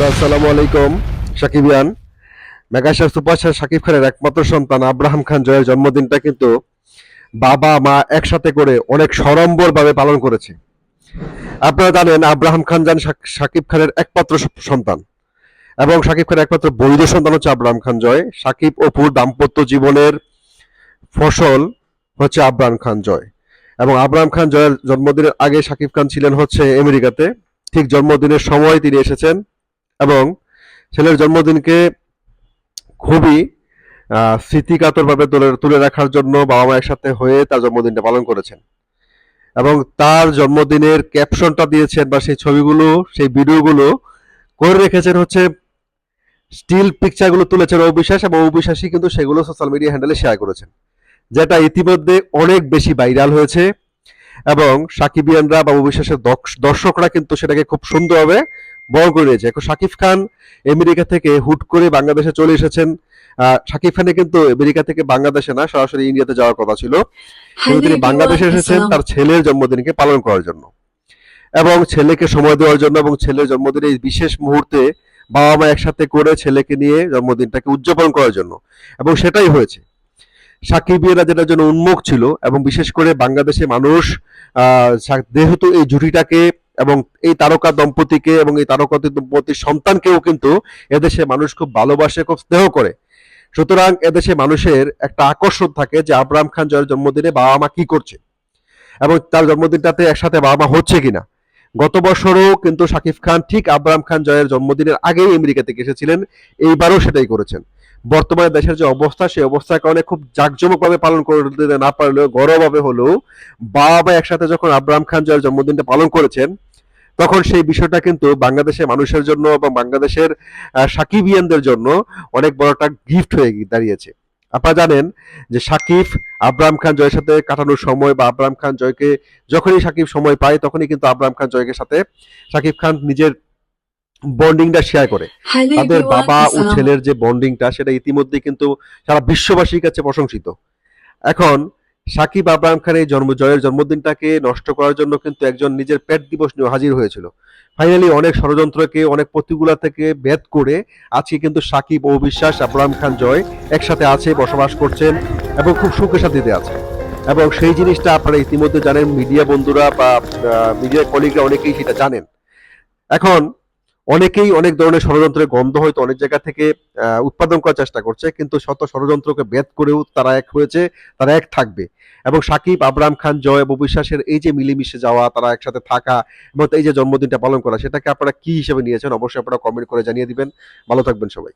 Hello, আসসালামু আলাইকুম। সাকিবিয়ান megastar superstar Shakib খানের একমাত্র সন্তান আব্রাহাম খান জয়ের জন্মদিনটা কিন্তু বাবা, মা একসাথে করে অনেক ভাবে পালন করেছে। আপনারা জানেন আব্রাহাম খান জান সাকিব খানের একমাত্র সন্তান এবং সাকিব খানের একমাত্র বৈধ সন্তান হচ্ছে আব্রাহাম খান জয়। সাকিব অপুর দাম্পত্য জীবনের ফসল হচ্ছে আব্রাহাম খান জয়। এবং আব্রাহাম খান জয়ের জন্মদিনের আগে সাকিব খান ছিলেন হচ্ছে আমেরিকাতে। ঠিক জন্মদিনের সময় তিনি এসেছেন। এবং ছেলের জন্মদিনকে খুবই স্মৃতিকাতরভাবে তুলে তুলে রাখার জন্য বাবা মা একসাথে হয়ে তার জন্মদিনটা পালন করেছেন। এবং তার জন্মদিনের ক্যাপশনটা দিয়েছেন বা সেই ছবিগুলো, সেই ভিডিওগুলো করে রেখেছেন হচ্ছে, স্টিল পিকচারগুলো তুলেছেন অবিশ্বাস এবং অবিশ্বাসী কিন্তু সেগুলো সোশ্যাল মিডিয়া হ্যান্ডেলে শেয়ার করেছেন, যেটা ইতিমধ্যে অনেক বেশি ভাইরাল হয়েছে। এবং সাকিবিয়ানরা বা অবিশ্বাসের দর্শ- দর্শকরা কিন্তু সেটাকে খুব সুন্দরভাবে বড় করে নিয়েছে এখন শাকিব খান আমেরিকা থেকে হুট করে বাংলাদেশে চলে এসেছেন। শাকিব খানের কিন্তু আমেরিকা থেকে বাংলাদেশে না সরাসরি ইন্ডিয়াতে যাওয়ার কথা ছিল। কিন্তু তিনি বাংলাদেশে এসেছেন তার ছেলের জন্মদিনকে পালন করার জন্য। এবং ছেলেকে সময় দেওয়ার জন্য এবং ছেলের জন্মদিনে এই বিশেষ মুহূর্তে বাবা মা একসাথে করে ছেলেকে নিয়ে জন্মদিনটাকে উদযাপন করার জন্য। এবং সেটাই হয়েছে। সাকিবিয়ারা যেটার জন্য উন্মুখ ছিল এবং বিশেষ করে বাংলাদেশে মানুষ যেহেতু এই জুটিটাকে এবং এই তারকা দম্পতিকে এবং এই তারকা দম্পতির সন্তানকেও কিন্তু এদেশে মানুষ খুব ভালোবাসে, খুব স্নেহ করে। সুতরাং এদেশে মানুষের একটা আকর্ষণ থাকে যে আব্রাহাম খান জয়ের জন্মদিনে বাবা মা কি করছে এবং তার জন্মদিনটাতে একসাথে বাবা মা হচ্ছে কিনা। গত বছরও কিন্তু শাকিব খান ঠিক আব্রাহাম খান জয়ের জন্মদিনের আগেই আমেরিকা থেকে এসেছিলেন, এইবারও সেটাই করেছেন। বর্তমানে দেশের যে অবস্থা, সেই অবস্থার কারণে খুব জাঁকজমকভাবে পালন করতে না পারলেও, গৌরবভাবে হলেও বাবা একসাথে যখন আব্রাহাম খান জয়ের জন্মদিনটা পালন করেছেন তখন সেই বিষয়টা কিন্তু বাংলাদেশের মানুষের জন্য এবং বাংলাদেশের সাকিবিয়ানদের জন্য অনেক বড় একটা গিফট হয়ে দাঁড়িয়েছে। আপনারা জানেন যে সাকিব আব্রাহাম খান জয়ের সাথে কাটানোর সময় বা আব্রাহাম খান জয়কে যখনই সাকিব সময় পায় তখনই কিন্তু আব্রাহাম খান জয়কে সাথে সাকিব খান নিজের বন্ডিংটা শেয়ার করে। তাদের বাবা ও ছেলের যে বন্ডিংটা সেটা ইতিমধ্যে কিন্তু সারা বিশ্ববাসীর কাছে প্রশংসিত। এখন সাকিব আব্রাহাম খানের জন্ম জয়ের জন্মদিনটাকে নষ্ট করার জন্য কিন্তু একজন নিজের পেট দিবস নিয়ে হাজির হয়েছিল। ফাইনালি অনেক ষড়যন্ত্রকে, অনেক প্রতিকূলা থেকে ভেদ করে আজকে কিন্তু সাকিব ও বিশ্বাস আব্রাহাম খান জয় একসাথে আছে, বসবাস করছেন এবং খুব সুখে শান্তিতে আছে। এবং সেই জিনিসটা আপনারা ইতিমধ্যে জানেন, মিডিয়া বন্ধুরা বা মিডিয়া কলিগরা অনেকেই সেটা জানেন। এখন অনেকেই অনেক ধরনের ষড়যন্ত্রের গন্ধ হয়তো অনেক জায়গা থেকে উৎপাদন করার চেষ্টা করছে, কিন্তু শত ষড়যন্ত্রকে বেদ করেও তারা এক হয়েছে, তারা এক থাকবে। এবং সাকিব, আবরাম খান, জয় এবং বিশ্বাসের এই যে মিলেমিশে যাওয়া, তারা একসাথে থাকা এবং এই যে জন্মদিনটা পালন করা, সেটাকে আপনারা কি হিসেবে নিয়েছেন? অবশ্যই আপনারা কমেন্ট করে জানিয়ে দিবেন। ভালো থাকবেন সবাই।